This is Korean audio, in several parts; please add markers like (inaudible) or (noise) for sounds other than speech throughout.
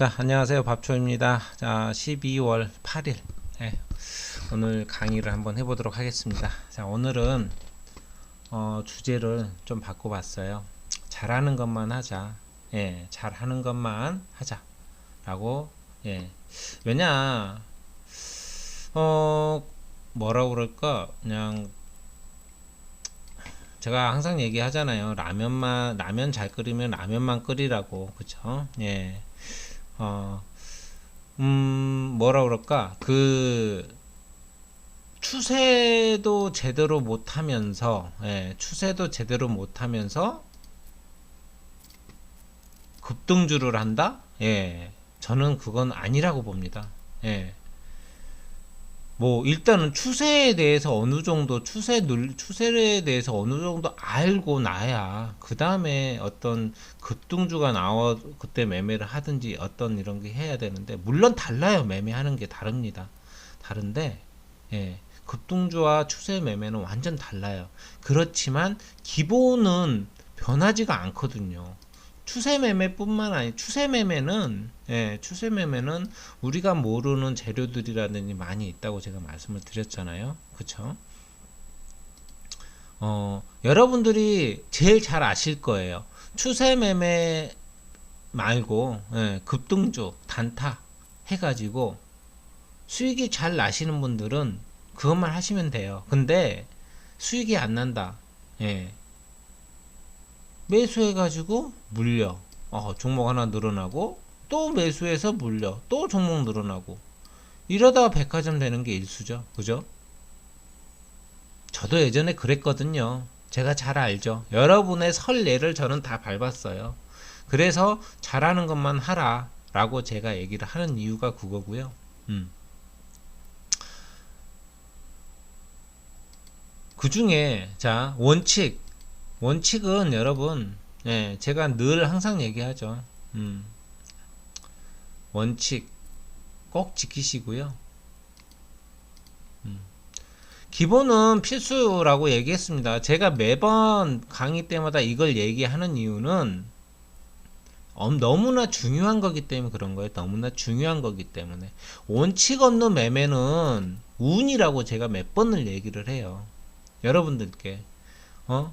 자, 안녕하세요. 밥초입니다. 자, 12월 8일. 예, 오늘 강의를 한번 해보도록 하겠습니다. 자, 오늘은 어, 주제를 좀 바꿔봤어요. 잘하는 것만 하자. 예, 잘하는 것만 하자. 라고, 예. 왜냐, 어, 뭐라 그럴까, 그냥, 제가 항상 얘기하잖아요. 라면만, 라면 잘 끓이면 라면만 끓이라고. 그쵸? 예. 어, 음, 뭐라 그럴까? 그, 추세도 제대로 못 하면서, 예, 추세도 제대로 못 하면서, 급등주를 한다? 예, 저는 그건 아니라고 봅니다. 예. 뭐, 일단은 추세에 대해서 어느 정도, 추세 늘, 추세에 대해서 어느 정도 알고 나야, 그 다음에 어떤 급등주가 나와, 그때 매매를 하든지 어떤 이런 게 해야 되는데, 물론 달라요. 매매하는 게 다릅니다. 다른데, 예. 급등주와 추세 매매는 완전 달라요. 그렇지만, 기본은 변하지가 않거든요. 추세 매매뿐만 아니 추세 매매는 예, 추세 매매는 우리가 모르는 재료들이라든지 많이 있다고 제가 말씀을 드렸잖아요. 그쵸? 어, 여러분들이 제일 잘 아실 거예요. 추세 매매 말고 예, 급등주, 단타 해가지고 수익이 잘 나시는 분들은 그것만 하시면 돼요. 근데 수익이 안 난다. 예. 매수해가지고 물려. 어, 종목 하나 늘어나고 또 매수해서 물려. 또 종목 늘어나고 이러다가 백화점 되는 게 일수죠. 그죠? 저도 예전에 그랬거든요. 제가 잘 알죠. 여러분의 설례를 저는 다 밟았어요. 그래서 잘하는 것만 하라. 라고 제가 얘기를 하는 이유가 그거고요. 음. 그 중에, 자, 원칙. 원칙은 여러분, 예, 제가 늘 항상 얘기하죠. 음. 원칙 꼭 지키시고요. 음. 기본은 필수라고 얘기했습니다. 제가 매번 강의 때마다 이걸 얘기하는 이유는 엄- 너무나 중요한 거기 때문에 그런 거예요. 너무나 중요한 거기 때문에 원칙 없는 매매는 운이라고 제가 몇 번을 얘기를 해요. 여러분들께 어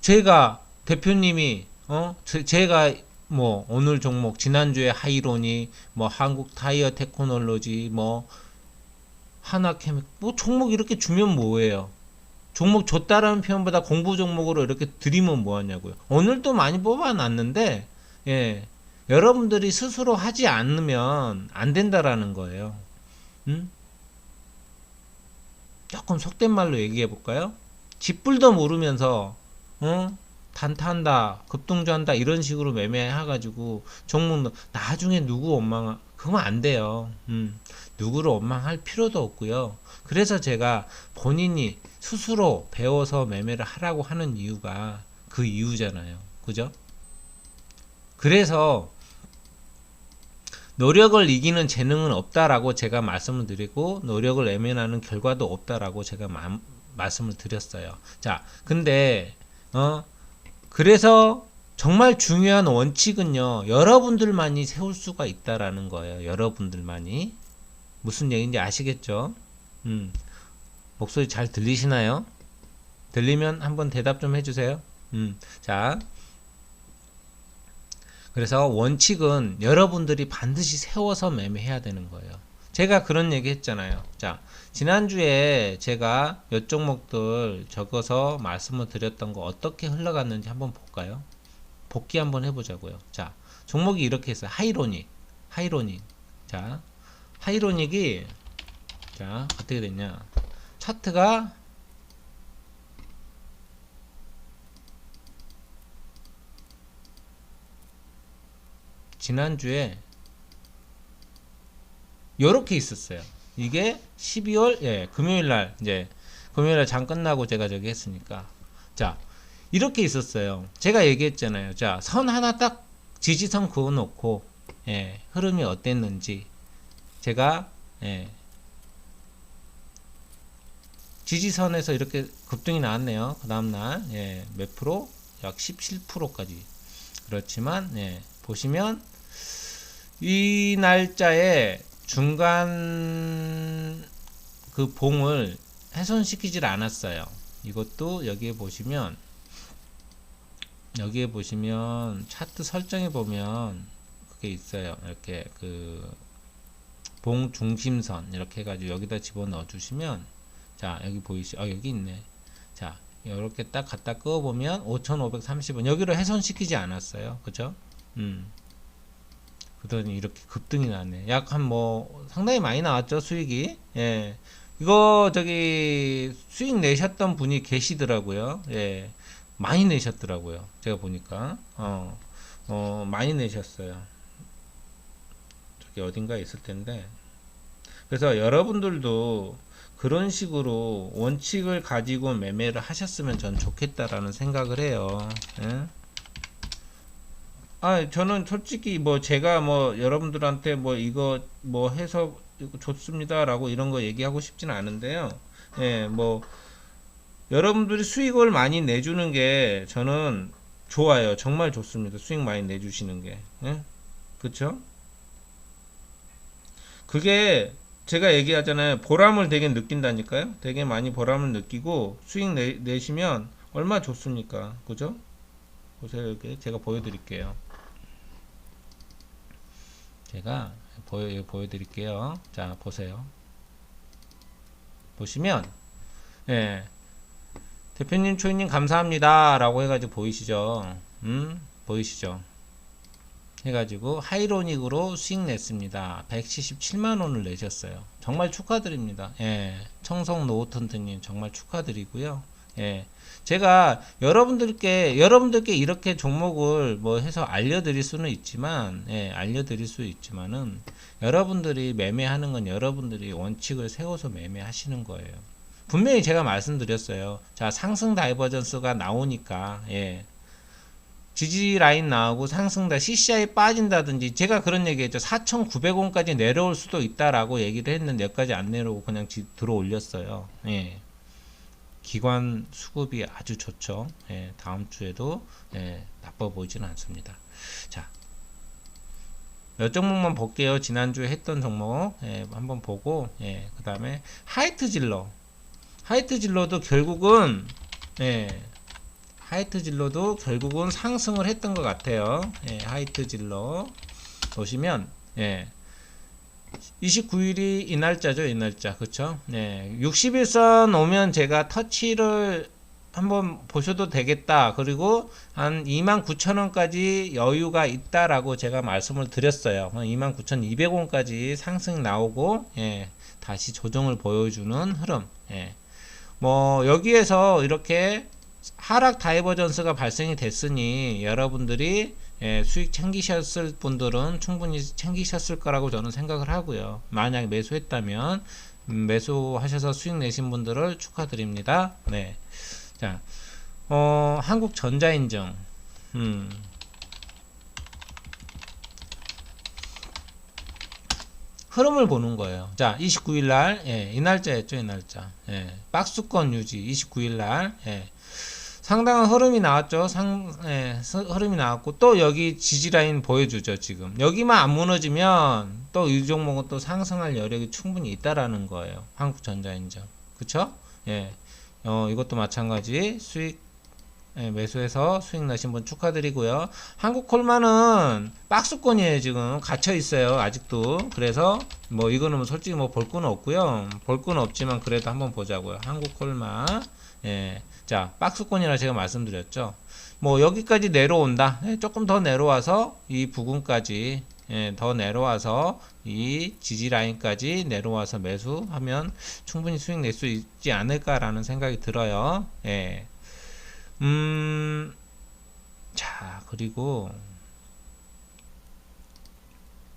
제가 대표님이 어 제- 제가 뭐 오늘 종목 지난주에 하이로니 뭐 한국 타이어 테크놀로지 뭐 하나케미 뭐 종목 이렇게 주면 뭐예요? 종목 줬다라는 표현보다 공부 종목으로 이렇게 드리면 뭐하냐고요. 오늘도 많이 뽑아놨는데 예 여러분들이 스스로 하지 않으면 안 된다라는 거예요. 음? 조금 속된 말로 얘기해 볼까요? 짓불도 모르면서 어? 단타한다, 급등주한다 이런 식으로 매매해가지고 종목 나중에 누구 원망 그러면 안 돼요. 음, 누구를 원망할 필요도 없고요. 그래서 제가 본인이 스스로 배워서 매매를 하라고 하는 이유가 그 이유잖아요. 그죠? 그래서 노력을 이기는 재능은 없다라고 제가 말씀을 드리고 노력을 외면하는 결과도 없다라고 제가 마- 말씀을 드렸어요. 자, 근데 어 그래서 정말 중요한 원칙은요. 여러분들만이 세울 수가 있다라는 거예요. 여러분들만이 무슨 얘기인지 아시겠죠? 음. 목소리 잘 들리시나요? 들리면 한번 대답 좀 해주세요. 음. 자. 그래서 원칙은 여러분들이 반드시 세워서 매매해야 되는 거예요. 제가 그런 얘기 했잖아요. 자, 지난주에 제가 몇 종목들 적어서 말씀을 드렸던 거 어떻게 흘러갔는지 한번 볼까요? 복귀 한번 해보자고요. 자, 종목이 이렇게 했어요. 하이로닉. 하이로닉. 자, 하이로닉이, 자, 어떻게 됐냐. 차트가 지난주에 요렇게 있었어요. 이게 12월 예, 금요일 날 이제 금요일 날 장 끝나고 제가 저기 했으니까 자, 이렇게 있었어요. 제가 얘기했잖아요. 자, 선 하나 딱 지지선 그어 놓고 예, 흐름이 어땠는지 제가 예, 지지선에서 이렇게 급등이 나왔네요. 그 다음날 예, 몇 프로? 약 17%까지 그렇지만 예, 보시면 이 날짜에 중간 그 봉을 훼손시키질 않았어요. 이것도 여기에 보시면 여기에 보시면 차트 설정해 보면 그게 있어요. 이렇게 그 봉 중심선 이렇게 해가지고 여기다 집어넣어 주시면 자 여기 보이시 어 여기 있네. 자 이렇게 딱 갖다 끄어 보면 5,530원 여기로 훼손시키지 않았어요. 그죠? 음. 그러더니 이렇게 급등이 나네. 약 한 뭐 상당히 많이 나왔죠 수익이. 예. 이거 저기 수익 내셨던 분이 계시더라고요. 예. 많이 내셨더라고요. 제가 보니까. 어, 어, 많이 내셨어요. 저기 어딘가에 있을 텐데. 그래서 여러분들도 그런 식으로 원칙을 가지고 매매를 하셨으면 전 좋겠다라는 생각을 해요. 예? 아, 저는 솔직히 뭐 제가 뭐 여러분들한테 뭐 이거 뭐 해서 좋습니다라고 이런 거 얘기하고 싶지는 않은데요. 예, 뭐 여러분들이 수익을 많이 내주는 게 저는 좋아요. 정말 좋습니다. 수익 많이 내주시는 게. 예? 그쵸? 그게 제가 얘기하잖아요. 보람을 되게 느낀다니까요. 되게 많이 보람을 느끼고 수익 내, 내시면 얼마 좋습니까? 그죠? 보세요. 이렇게 제가 보여드릴게요. 제가 보여, 보여드릴게요. 자, 보세요. 보시면, 예. 대표님, 초이님 감사합니다. 라고 해가지고 보이시죠? 음, 보이시죠? 해가지고 하이로닉으로 수익 냈습니다. 177만원을 내셨어요. 정말 축하드립니다. 예. 청성 노우턴트님 정말 축하드리고요. 예. 제가 여러분들께 여러분들께 이렇게 종목을 뭐 해서 알려드릴 수는 있지만 예, 알려드릴 수 있지만은 여러분들이 매매하는 건 여러분들이 원칙을 세워서 매매하시는 거예요. 분명히 제가 말씀드렸어요. 자 상승 다이버전스가 나오니까 예. 지지 라인 나오고 상승다 CCI 빠진다든지 제가 그런 얘기했죠. 4,900원까지 내려올 수도 있다라고 얘기를 했는데 여기까지 안 내려오고 그냥 들어 올렸어요. 예. 기관 수급이 아주 좋죠. 예, 다음 주에도 예, 나빠 보이지는 않습니다. 자, 몇 종목만 볼게요. 지난주에 했던 종목 예, 한번 보고 예, 그 다음에 하이트 질러 하이트 질러도 결국은 예, 하이트 질러도 결국은 상승을 했던 것 같아요. 예, 하이트 질러 보시면 예, 29일이 이 날짜죠, 이 날짜. 그쵸? 네. 60일선 오면 제가 터치를 한번 보셔도 되겠다. 그리고 한 29,000원까지 여유가 있다라고 제가 말씀을 드렸어요. 29,200원까지 상승 나오고, 예, 다시 조정을 보여주는 흐름. 예. 뭐, 여기에서 이렇게 하락 다이버전스가 발생이 됐으니 여러분들이 예, 수익 챙기셨을 분들은 충분히 챙기셨을 거라고 저는 생각을 하고요. 만약 매수했다면 음, 매수하셔서 수익 내신 분들을 축하드립니다. 네. 자, 어, 한국 전자인증. 음. 흐름을 보는 거예요. 자, 29일 날, 예, 이 날짜였죠, 이 날짜. 예, 박스권 유지, 29일 날, 예, 상당한 흐름이 나왔죠. 상, 예, 흐름이 나왔고, 또 여기 지지라인 보여주죠, 지금. 여기만 안 무너지면, 또 이 종목은 또 상승할 여력이 충분히 있다라는 거예요. 한국전자인증. 그쵸? 예. 어, 이것도 마찬가지. 수익, 예, 매수해서 수익 나신 분 축하드리고요. 한국콜마는 박스권이에요, 지금. 갇혀 있어요, 아직도. 그래서, 뭐, 이거는 뭐 솔직히 뭐 볼 건 없고요. 볼 건 없지만 그래도 한번 보자고요. 한국콜마. 예. 자, 박스권이라 제가 말씀드렸죠. 뭐 여기까지 내려온다. 네, 조금 더 내려와서 이 부근까지 예, 더 내려와서 이 지지 라인까지 내려와서 매수하면 충분히 수익 낼 수 있지 않을까라는 생각이 들어요. 예. 음, 자, 그리고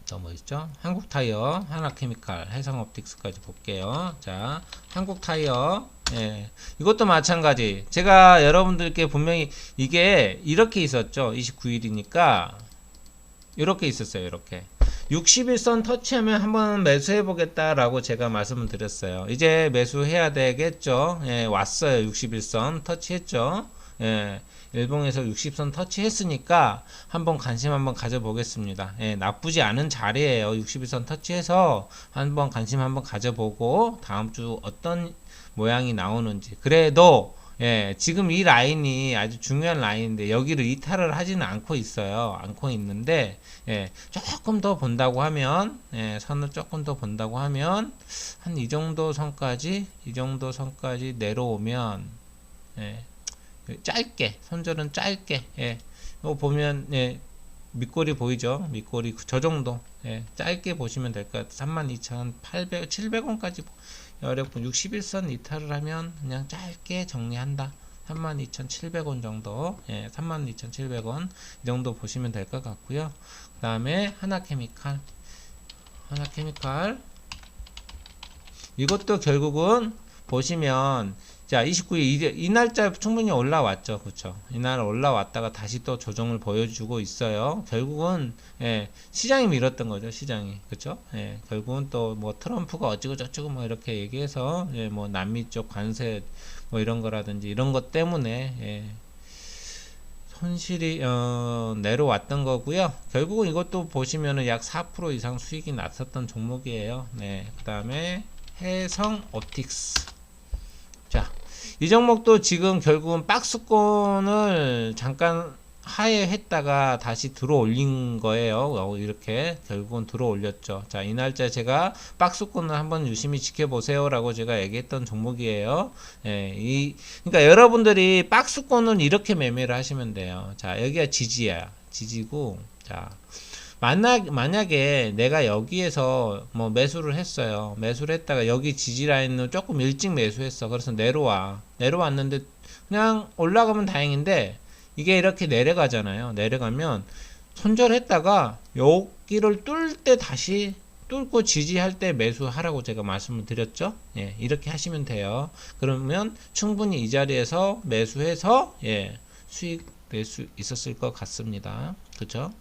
또 뭐 있죠? 한국 타이어, 하나 케미칼, 해상 옵틱스까지 볼게요. 자, 한국 타이어, 예, 이것도 마찬가지. 제가 여러분들께 분명히 이게 이렇게 있었죠. 29일이니까 이렇게 있었어요. 이렇게 60일선 터치하면 한번 매수해 보겠다라고 제가 말씀을 드렸어요. 이제 매수해야 되겠죠. 예, 왔어요. 60일선 터치했죠. 예, 일봉에서 60선 터치했으니까 한번 관심 한번 가져보겠습니다. 예, 나쁘지 않은 자리예요. 61선 터치해서 한번 관심 한번 가져보고 다음 주 어떤 모양이 나오는지. 그래도 예, 지금 이 라인이 아주 중요한 라인인데 여기를 이탈을 하지는 않고 있어요. 않고 있는데 예, 조금 더 본다고 하면 예, 선을 조금 더 본다고 하면 한 이 정도 선까지 이 정도 선까지 내려오면 예, 짧게 손절은 짧게 예, 이거 보면 예, 밑꼬리 보이죠? 밑꼬리 저 정도 예, 짧게 보시면 될 것 같아요. 32,800, 700원까지 어렵고 61선 이탈을 하면 그냥 짧게 정리한다. 32,700원 정도, 예, 32,700원 이 정도 보시면 될 것 같고요. 그 다음에 하나케미칼, 하나케미칼 이것도 결국은 보시면 자 29일 이, 이 날짜 충분히 올라왔죠 그쵸 이날 올라왔다가 다시 또 조정을 보여주고 있어요 결국은 예, 시장이 밀었던 거죠 시장이 그쵸 예, 결국은 또 뭐 트럼프가 어쩌고 저쩌고 뭐 이렇게 얘기해서 예, 뭐 남미 쪽 관세 뭐 이런 거라든지 이런 것 때문에 예, 손실이 어, 내려왔던 거고요. 결국은 이것도 보시면은 약 4% 이상 수익이 났었던 종목이에요. 네, 그 다음에 해성 옵틱스. 자, 이 종목도 지금 결국은 박스권을 잠깐 하에 했다가 다시 들어 올린 거예요. 어, 이렇게 결국은 들어 올렸죠. 자, 이 날짜 제가 박스권을 한번 유심히 지켜보세요라고 제가 얘기했던 종목이에요. 예, 이, 그러니까 여러분들이 박스권을 이렇게 매매를 하시면 돼요. 자, 여기가 지지야. 지지고, 자, 만약, 만약에 내가 여기에서 뭐 매수를 했어요. 매수를 했다가 여기 지지 라인을 조금 일찍 매수했어. 그래서 내려와. 내려왔는데 그냥 올라가면 다행인데 이게 이렇게 내려가잖아요. 내려가면 손절했다가 여기를 뚫을 때 다시 뚫고 지지할 때 매수하라고 제가 말씀을 드렸죠. 예, 이렇게 하시면 돼요. 그러면 충분히 이 자리에서 매수해서 예, 수익 낼 수 있었을 것 같습니다. 그렇죠?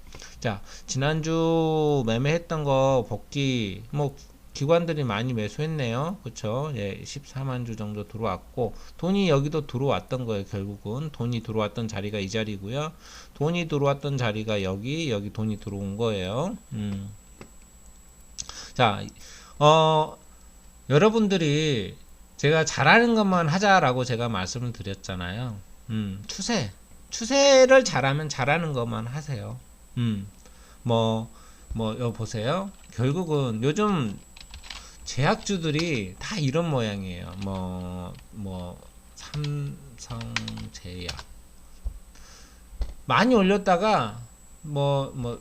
자, 지난주 매매했던 거 복귀 뭐 기관들이 많이 매수했네요. 그쵸? 예, 14만 주 정도 들어왔고, 돈이 여기도 들어왔던 거예요, 결국은. 돈이 들어왔던 자리가 이 자리고요. 돈이 들어왔던 자리가 여기, 여기 돈이 들어온 거예요. 음. 자, 어, 여러분들이 제가 잘하는 것만 하자라고 제가 말씀을 드렸잖아요. 음, 추세. 추세를 잘하면 잘하는 것만 하세요. 음, 뭐, 뭐, 여 보세요. 결국은 요즘 제약주들이 다 이런 모양이에요. 뭐, 뭐, 삼성제약. 많이 올렸다가, 뭐, 뭐,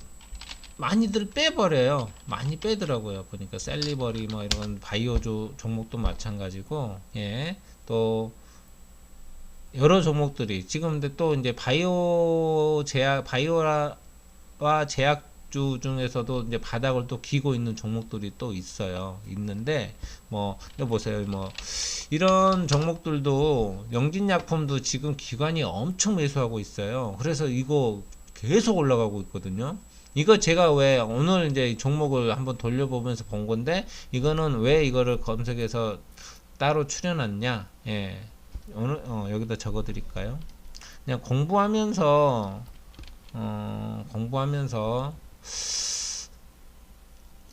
많이들 빼버려요. 많이 빼더라고요. 보니까 셀리버리 뭐 이런 바이오주 종목도 마찬가지고, 예. 또, 여러 종목들이 지금 근데 또 이제 바이오 제약, 바이오와 제약 주 중에서도 이제 바닥을 또 기고 있는 종목들이 또 있어요. 있는데 뭐 보세요. 뭐 이런 종목들도 영진약품도 지금 기관이 엄청 매수하고 있어요. 그래서 이거 계속 올라가고 있거든요. 이거 제가 왜 오늘 이제 종목을 한번 돌려보면서 본 건데 이거는 왜 이거를 검색해서 따로 출연했냐? 예. 오늘 어, 여기다 적어 드릴까요? 그냥 공부하면서 어, 공부하면서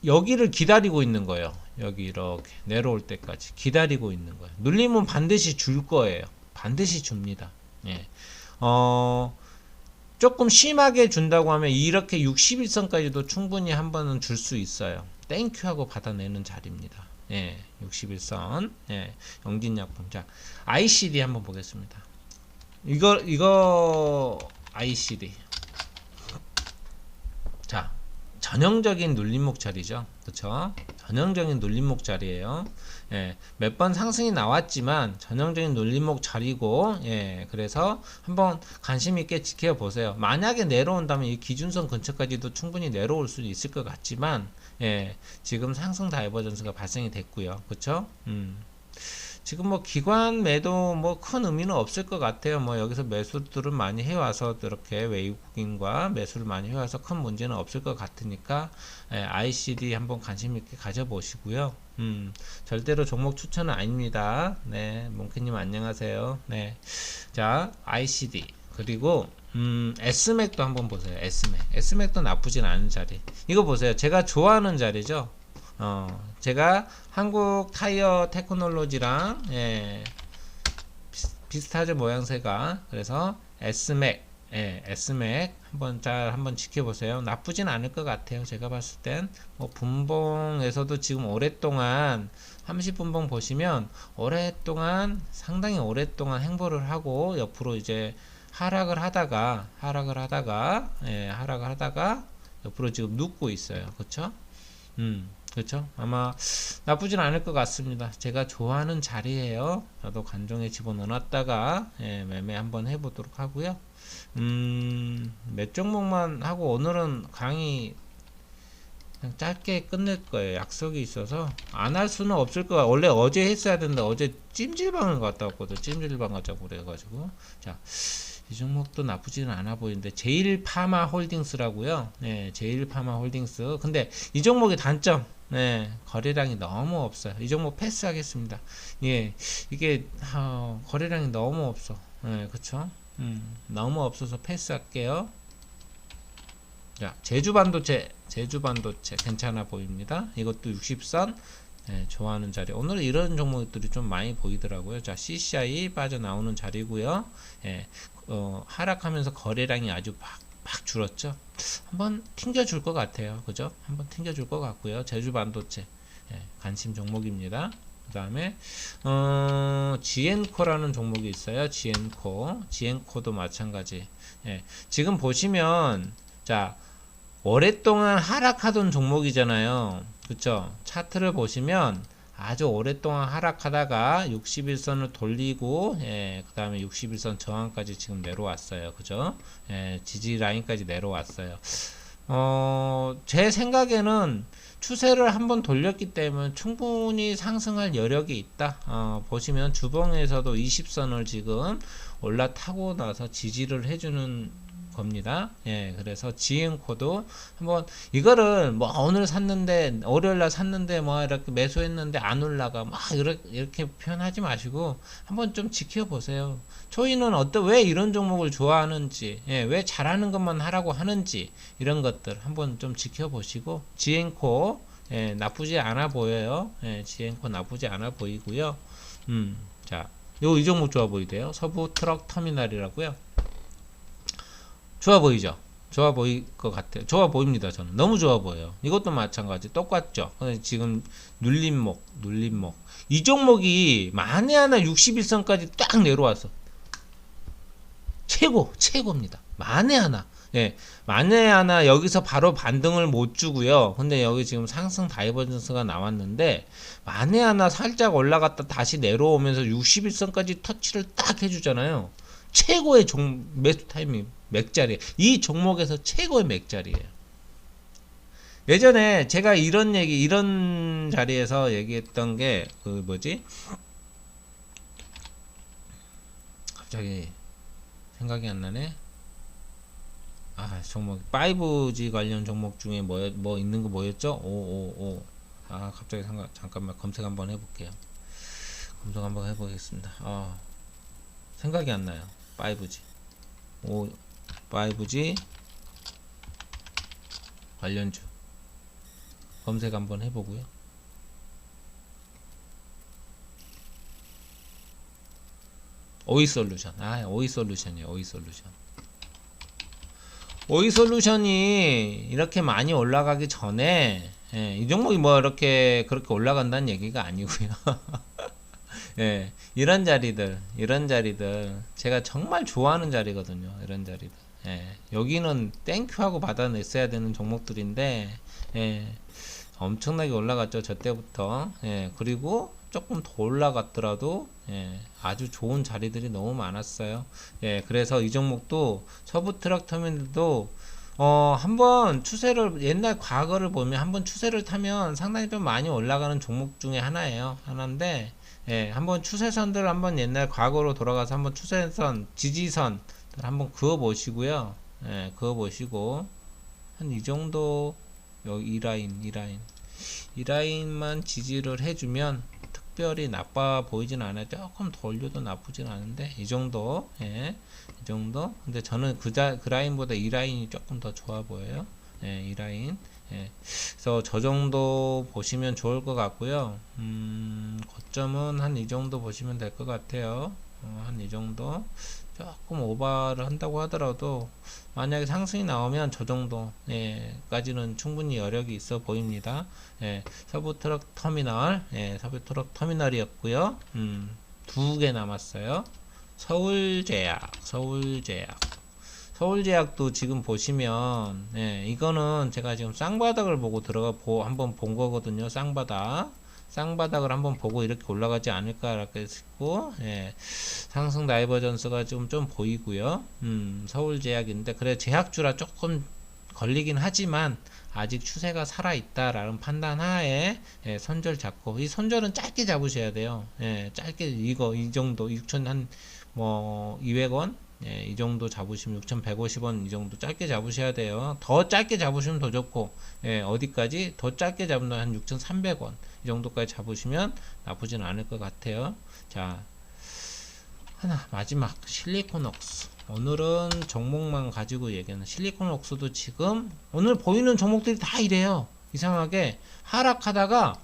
여기를 기다리고 있는 거예요. 여기 이렇게 내려올 때까지 기다리고 있는 거예요. 눌리면 반드시 줄 거예요. 반드시 줍니다. 예. 어, 조금 심하게 준다고 하면 이렇게 61선까지도 충분히 한 번은 줄 수 있어요. 땡큐 하고 받아내는 자리입니다. 예, 61선. 예, 영진약품. 자, ICD 한번 보겠습니다. 이거, 이거, ICD. 자, 전형적인 눌림목 자리죠. 그렇죠? 전형적인 눌림목 자리예요. 예, 몇 번 상승이 나왔지만 전형적인 눌림목 자리고 예, 그래서 한번 관심 있게 지켜보세요. 만약에 내려온다면 이 기준선 근처까지도 충분히 내려올 수 있을 것 같지만 예, 지금 상승 다이버전스가 발생이 됐고요. 그렇죠? 음. 지금 뭐 기관 매도 뭐 큰 의미는 없을 것 같아요. 뭐 여기서 매수들은 많이 해와서 이렇게 외국인과 매수를 많이 해와서 큰 문제는 없을 것 같으니까 예, ICD 한번 관심 있게 가져보시고요. 음, 절대로 종목 추천은 아닙니다. 네, 몽키님 안녕하세요. 네, 자 ICD 그리고 음, S맥도 한번 보세요. S맥. S맥도 나쁘진 않은 자리. 이거 보세요. 제가 좋아하는 자리죠. 어, 제가 한국 타이어 테크놀로지랑 예, 비슷- 비슷하죠 모양새가. 그래서 S맥, 예, S맥 한번 잘 한번 지켜보세요. 나쁘진 않을 것 같아요. 제가 봤을 땐 뭐 분봉에서도 지금 오랫동안 30분봉 보시면 오랫동안 상당히 오랫동안 행보를 하고 옆으로 이제 하락을 하다가 하락을 하다가 예, 하락을 하다가 옆으로 지금 눕고 있어요. 그렇죠? 음, 그렇죠? 아마 나쁘진 않을 것 같습니다. 제가 좋아하는 자리예요. 저도 간종에 집어넣었다가 예, 매매 한번 해보도록 하고요. 음, 몇 종목만 하고 오늘은 강의 그냥 짧게 끝낼 거예요. 약속이 있어서 안 할 수는 없을 거야. 원래 어제 했어야 되는데 어제 찜질방을 갔다 왔거든. 찜질방 가자고 그래가지고 자. 이 종목도 나쁘지는 않아 보이는데 제일 파마 홀딩스라고요. 네, 제일 파마 홀딩스. 근데 이 종목의 단점, 네, 거래량이 너무 없어요. 이 종목 패스하겠습니다. 예, 이게 어, 거래량이 너무 없어. 네, 그쵸? 음, 너무 없어서 패스할게요. 자, 제주 반도체, 제주 반도체 괜찮아 보입니다. 이것도 60선. 네, 좋아하는 자리. 오늘 이런 종목들이 좀 많이 보이더라고요. 자, CCI 빠져나오는 자리고요. 예, 어, 하락하면서 거래량이 아주 막, 막 줄었죠. 한번 튕겨줄 것 같아요. 그죠? 한번 튕겨줄 것 같고요. 제주 반도체 예, 관심 종목입니다. 그 다음에 어, 지엔코라는 종목이 있어요. 지엔코, 지엔코도 마찬가지. 예, 지금 보시면 자 오랫동안 하락하던 종목이잖아요. 그쵸? 차트를 보시면 아주 오랫동안 하락하다가 61선을 돌리고 예, 그 다음에 61선 저항까지 지금 내려왔어요. 그죠? 예, 지지 라인까지 내려왔어요. 어, 제 생각에는 추세를 한번 돌렸기 때문에 충분히 상승할 여력이 있다. 어, 보시면 주봉에서도 20선을 지금 올라타고 나서 지지를 해주는 겁니다. 예, 그래서 지행코도 한번 이거를 뭐 오늘 샀는데 월요일 날 샀는데 뭐 이렇게 매수했는데 안 올라가 막 이렇게, 이렇게 표현하지 마시고 한번 좀 지켜보세요. 초이는 어떤 왜 이런 종목을 좋아하는지, 예, 왜 잘하는 것만 하라고 하는지 이런 것들 한번 좀 지켜보시고 지행코 예, 나쁘지 않아 보여요. 예, 지행코 나쁘지 않아 보이고요. 음, 자, 요 이 종목 좋아 보이대요. 서부 트럭 터미널이라고요. 좋아 보이죠? 좋아 보일 것 같아요. 좋아 보입니다. 저는 너무 좋아 보여요. 이것도 마찬가지 똑같죠. 지금 눌림목, 눌림목 이 종목이 만에 하나 61선까지 딱 내려왔어. 최고, 최고입니다. 만에 하나. 예, 만에 하나 여기서 바로 반등을 못 주고요. 근데 여기 지금 상승 다이버전스가 나왔는데 만에 하나 살짝 올라갔다 다시 내려오면서 61선까지 터치를 딱 해주잖아요. 최고의 종 매수 타이밍 맥자리 이 종목에서 최고의 맥자리예요. 예전에 제가 이런 얘기 이런 자리에서 얘기했던 게 그 뭐지? 갑자기 생각이 안 나네. 아 종목 5G 관련 종목 중에 뭐, 뭐 있는 거 뭐였죠? 오오오 아 갑자기 생각 잠깐만 검색 한번 해볼게요. 검색 한번 해보겠습니다. 아 생각이 안 나요. 5G 오 5G 관련주 검색 한번 해보고요. 오이 솔루션. 아, 오이 솔루션이에요. 오이 솔루션. 오이 솔루션이 이렇게 많이 올라가기 전에 예, 이 종목이 뭐 이렇게 그렇게 올라간다는 얘기가 아니고요. (laughs) 예, 이런 자리들, 이런 자리들 제가 정말 좋아하는 자리거든요. 이런 자리들. 예, 여기는 땡큐 하고 받아냈어야 되는 종목들인데 예, 엄청나게 올라갔죠. 저 때부터. 예, 그리고 조금 더 올라갔더라도 예, 아주 좋은 자리들이 너무 많았어요. 예, 그래서 이 종목도 서부 트럭 터미널도 어, 한번 추세를 옛날 과거를 보면 한번 추세를 타면 상당히 좀 많이 올라가는 종목 중에 하나예요. 하나인데 예, 한번 추세선들 한번 옛날 과거로 돌아가서 한번 추세선, 지지선 한번 그어 보시고요. 예, 그어 보시고 한 이 정도 여기 이 라인, 이 라인, 이 라인만 지지를 해주면 특별히 나빠 보이진 않아요. 조금 더 올려도 나쁘진 않은데 이 정도, 예, 이 정도. 근데 저는 그, 자, 그 라인보다 이 라인이 조금 더 좋아 보여요. 예, 이 라인. 예, 그래서 저 정도 보시면 좋을 것 같고요. 음, 고점은 한 이 정도 보시면 될 것 같아요. 어, 한이 정도. 조금 오버를 한다고 하더라도 만약에 상승이 나오면 저 정도까지는 충분히 여력이 있어 보입니다. 예, 서부 트럭 터미널, 예, 서부 트럭 터미널이었고요. 음, 두 개 남았어요. 서울제약, 서울제약. 서울제약도 지금 보시면 예, 이거는 제가 지금 쌍바닥을 보고 들어가 보 한번 본 거거든요. 쌍바닥. 쌍바닥을 한번 보고 이렇게 올라가지 않을까라고 했고 예, 상승 다이버전스가 좀 좀 보이고요. 음, 서울제약인데 그래 제약주라 조금 걸리긴 하지만 아직 추세가 살아 있다라는 판단 하에 예, 손절 잡고 이 손절은 짧게 잡으셔야 돼요. 예, 짧게 이거 이 정도 6천 한뭐 200원 예, 이 정도 잡으시면 6,150원 이 정도 짧게 잡으셔야 돼요. 더 짧게 잡으시면 더 좋고, 예, 어디까지? 더 짧게 잡으면 한 6,300원 이 정도까지 잡으시면 나쁘진 않을 것 같아요. 자, 하나 마지막 실리콘옥스. 오늘은 종목만 가지고 얘기하는 실리콘옥스도 지금 오늘 보이는 종목들이 다 이래요. 이상하게 하락하다가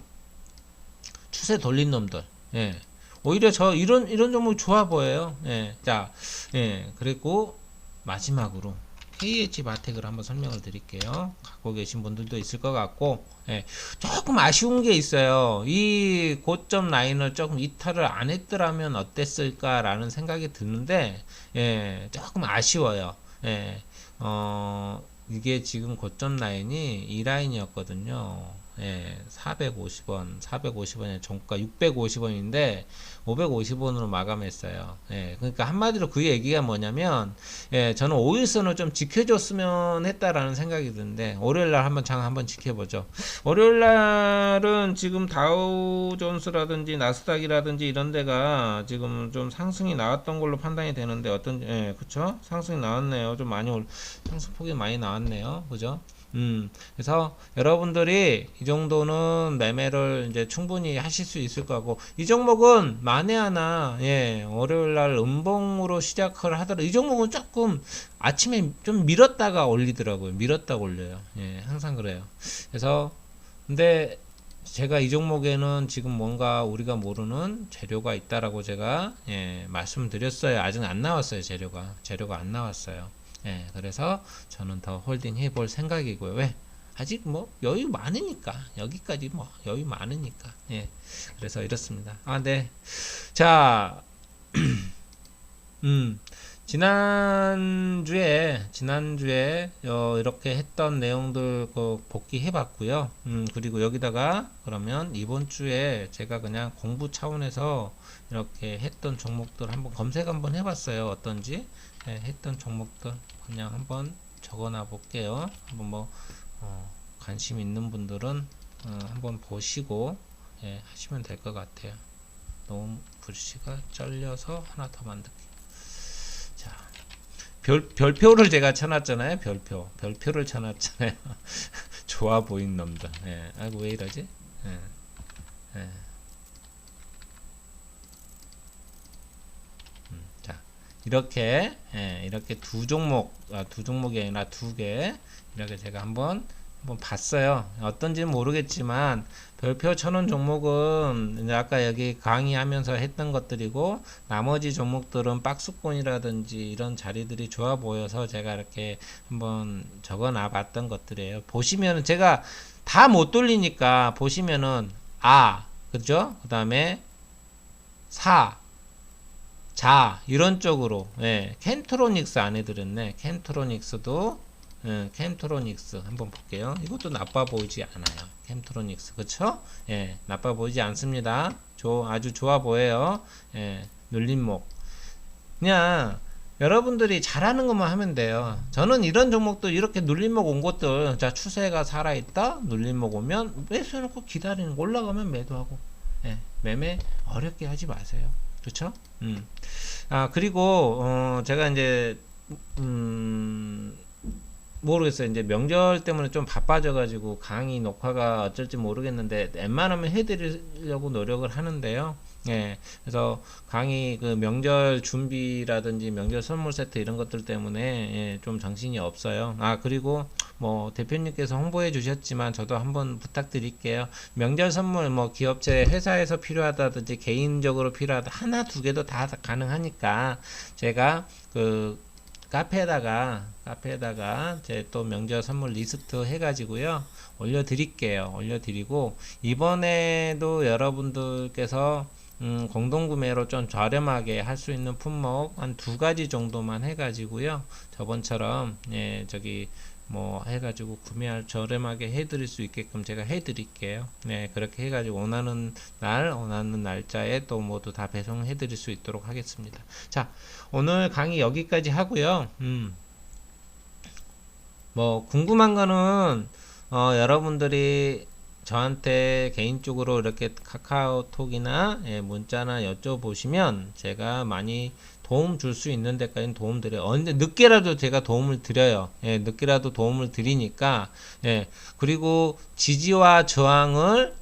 추세 돌린 놈들. 예. 오히려 저 이런 이런 종목 좋아 보여요. 예. 자, 예. 그리고 마지막으로 KH 마텍을 한번 설명을 드릴게요. 갖고 계신 분들도 있을 것 같고, 예. 조금 아쉬운 게 있어요. 이 고점 라인을 조금 이탈을 안 했더라면 어땠을까라는 생각이 드는데, 예. 조금 아쉬워요. 예. 어, 이게 지금 고점 라인이 이 라인이었거든요. 예, 450원, 450원의 종가 650원인데 550원으로 마감했어요. 예, 그러니까 한마디로 그 얘기가 뭐냐면 예, 저는 5일선을 좀 지켜줬으면 했다라는 생각이 드는데 월요일 날 한번 장 한번 지켜보죠. 월요일 날은 지금 다우존스라든지 나스닥이라든지 이런 데가 지금 좀 상승이 나왔던 걸로 판단이 되는데 어떤 예, 그쵸? 상승이 나왔네요. 좀 많이 올 상승폭이 많이 나왔네요. 그죠? 음, 그래서 여러분들이 이 정도는 매매를 이제 충분히 하실 수 있을 거고, 이 종목은 만에 하나, 예, 월요일 날 음봉으로 시작을 하더라도, 이 종목은 조금 아침에 좀 밀었다가 올리더라고요. 밀었다가 올려요. 예, 항상 그래요. 그래서, 근데 제가 이 종목에는 지금 뭔가 우리가 모르는 재료가 있다라고 제가, 예, 말씀드렸어요. 아직 안 나왔어요, 재료가. 재료가 안 나왔어요. 예, 그래서 저는 더 홀딩 해볼 생각이고요. 왜? 아직 뭐 여유 많으니까 여기까지 뭐 여유 많으니까. 예 그래서 이렇습니다. 아 네. 자 (clears throat) 음 지난주에 지난주에 어, 이렇게 했던 내용들 그 복귀해 봤고요. 음 그리고 여기다가 그러면 이번 주에 제가 그냥 공부 차원에서 이렇게 했던 종목들 한번 검색 한번 해 봤어요. 어떤지? 예, 했던 종목들 그냥 한번 적어놔 볼게요. 한번 뭐 어, 관심 있는 분들은 어, 한번 보시고 예, 하시면 될 것 같아요. 너무 글씨가 잘려서 하나 더 만들게. 자, 별, 별표를 제가 쳐놨잖아요. 별표. 별표를 쳐놨잖아요. (laughs) 좋아 보인 놈들. 예. 아이고, 왜 이러지? 예. 예. 이렇게 예, 이렇게 두 종목 아, 두 종목이 아니라 두 개 이렇게 제가 한번 한번 봤어요. 어떤지는 모르겠지만 별표 천원 종목은 아까 여기 강의하면서 했던 것들이고 나머지 종목들은 박스권이라든지 이런 자리들이 좋아 보여서 제가 이렇게 한번 적어 놔 봤던 것들이에요. 보시면은 제가 다 못 돌리니까 보시면은 아 그죠? 그 다음에 4 자 이런 쪽으로. 예, 켄트로닉스 안에 들었네. 켄트로닉스도 예, 켄트로닉스 한번 볼게요. 이것도 나빠 보이지 않아요. 켄트로닉스. 그쵸? 예, 나빠 보이지 않습니다. 조, 아주 좋아 보여요. 예, 눌림목. 그냥 여러분들이 잘하는 것만 하면 돼요. 저는 이런 종목도 이렇게 눌림목 온 것들 자 추세가 살아있다? 눌림목 오면 매수해놓고 기다리는 거. 올라가면 매도하고. 예, 매매 어렵게 하지 마세요. 그렇죠? 음. 아 그리고 어 제가 이제 음 모르겠어요. 이제 명절 때문에 좀 바빠져가지고 강의 녹화가 어쩔지 모르겠는데 웬만하면 해드리려고 노력을 하는데요. 예, 그래서 강의 그 명절 준비라든지 명절 선물 세트 이런 것들 때문에 예, 좀 정신이 없어요. 아 그리고 뭐 대표님께서 홍보해 주셨지만 저도 한번 부탁드릴게요. 명절 선물 뭐 기업체 회사에서 필요하다든지 개인적으로 필요하다 하나 두 개도 다 가능하니까 제가 그 카페에다가 카페에다가 제 또 명절 선물 리스트 해가지고요. 올려드릴게요. 올려드리고 이번에도 여러분들께서 음, 공동구매로 좀 저렴하게 할 수 있는 품목 한 두 가지 정도만 해가지고요. 저번처럼 예 저기 뭐 해가지고 구매할 저렴하게 해드릴 수 있게끔 제가 해드릴게요. 네 그렇게 해가지고 원하는 날 원하는 날짜에 또 모두 다 배송해드릴 수 있도록 하겠습니다. 자 오늘 강의 여기까지 하고요. 음. 뭐 궁금한 거는 어, 여러분들이 저한테 개인적으로 이렇게 카카오톡이나 예, 문자나 여쭤보시면 제가 많이 도움 줄 수 있는 데까지는 도움 드려요. 언제 늦게라도 제가 도움을 드려요. 예, 늦게라도 도움을 드리니까 예, 그리고 지지와 저항을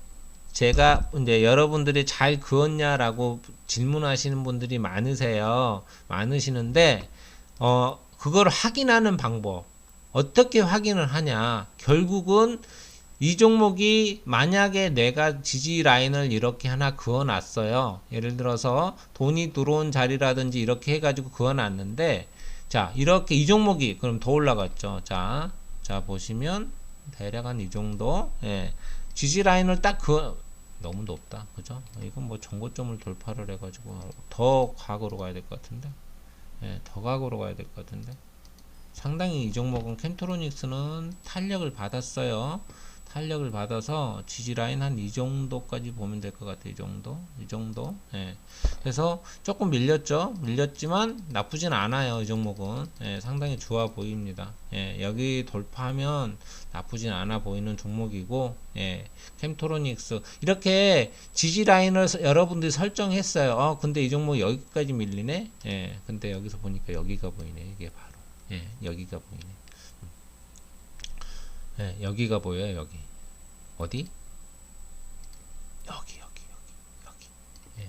제가 이제 여러분들이 잘 그었냐라고 질문하시는 분들이 많으세요. 많으시는데 어 그걸 확인하는 방법 어떻게 확인을 하냐? 결국은 이 종목이 만약에 내가 지지 라인을 이렇게 하나 그어놨어요. 예를 들어서 돈이 들어온 자리라든지 이렇게 해가지고 그어놨는데 자 이렇게 이 종목이 그럼 더 올라갔죠. 자, 자 보시면 대략 한 이 정도 예, 지지 라인을 딱 그어 너무 높다. 그죠? 이건 뭐 정고점을 돌파를 해가지고 더 과거로 가야 될 것 같은데 예, 더 과거로 가야 될 것 같은데 상당히 이 종목은 캠트로닉스는 탄력을 받았어요. 탄력을 받아서 지지라인 한 이 정도까지 보면 될 것 같아요. 이 정도, 이 정도. 예. 그래서 조금 밀렸죠. 밀렸지만 나쁘진 않아요. 이 종목은 예, 상당히 좋아 보입니다. 예, 여기 돌파하면 나쁘진 않아 보이는 종목이고, 예, 캠토로닉스 이렇게 지지라인을 여러분들이 설정했어요. 어, 근데 이 종목 여기까지 밀리네. 예, 근데 여기서 보니까 여기가 보이네. 이게 바로. 예, 여기가 보이네. 예, 여기가 보여요, 여기. 어디? 여기, 여기, 여기, 여기. 예.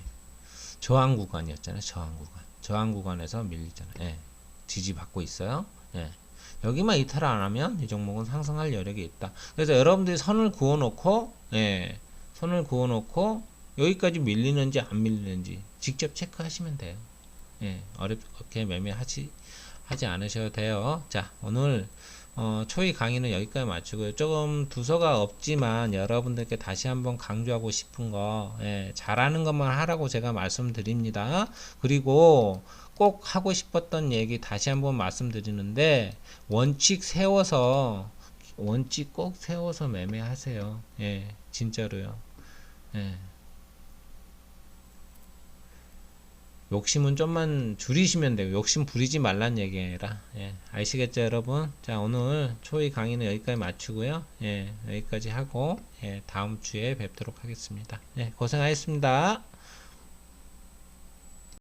저항 구간이었잖아요, 저항 구간. 저항 구간에서 밀리잖아요. 예. 지지받고 있어요. 예. 여기만 이탈 안 하면 이 종목은 상승할 여력이 있다. 그래서 여러분들이 선을 그어 놓고, 예. 선을 그어 놓고, 여기까지 밀리는지 안 밀리는지 직접 체크하시면 돼요. 예. 어렵게 매매하지, 하지 않으셔도 돼요. 자, 오늘 어, 초이 강의는 여기까지 마치고요. 조금 두서가 없지만 여러분들께 다시 한번 강조하고 싶은 거, 예, 잘하는 것만 하라고 제가 말씀드립니다. 그리고 꼭 하고 싶었던 얘기 다시 한번 말씀드리는데, 원칙 세워서, 원칙 꼭 세워서 매매하세요. 예, 진짜로요. 예. 욕심은 좀만 줄이시면 되고 욕심 부리지 말란 얘기라. 예, 아시겠죠 여러분? 자 오늘 초이 강의는 여기까지 마치고요. 예, 여기까지 하고 예, 다음 주에 뵙도록 하겠습니다. 예, 고생하셨습니다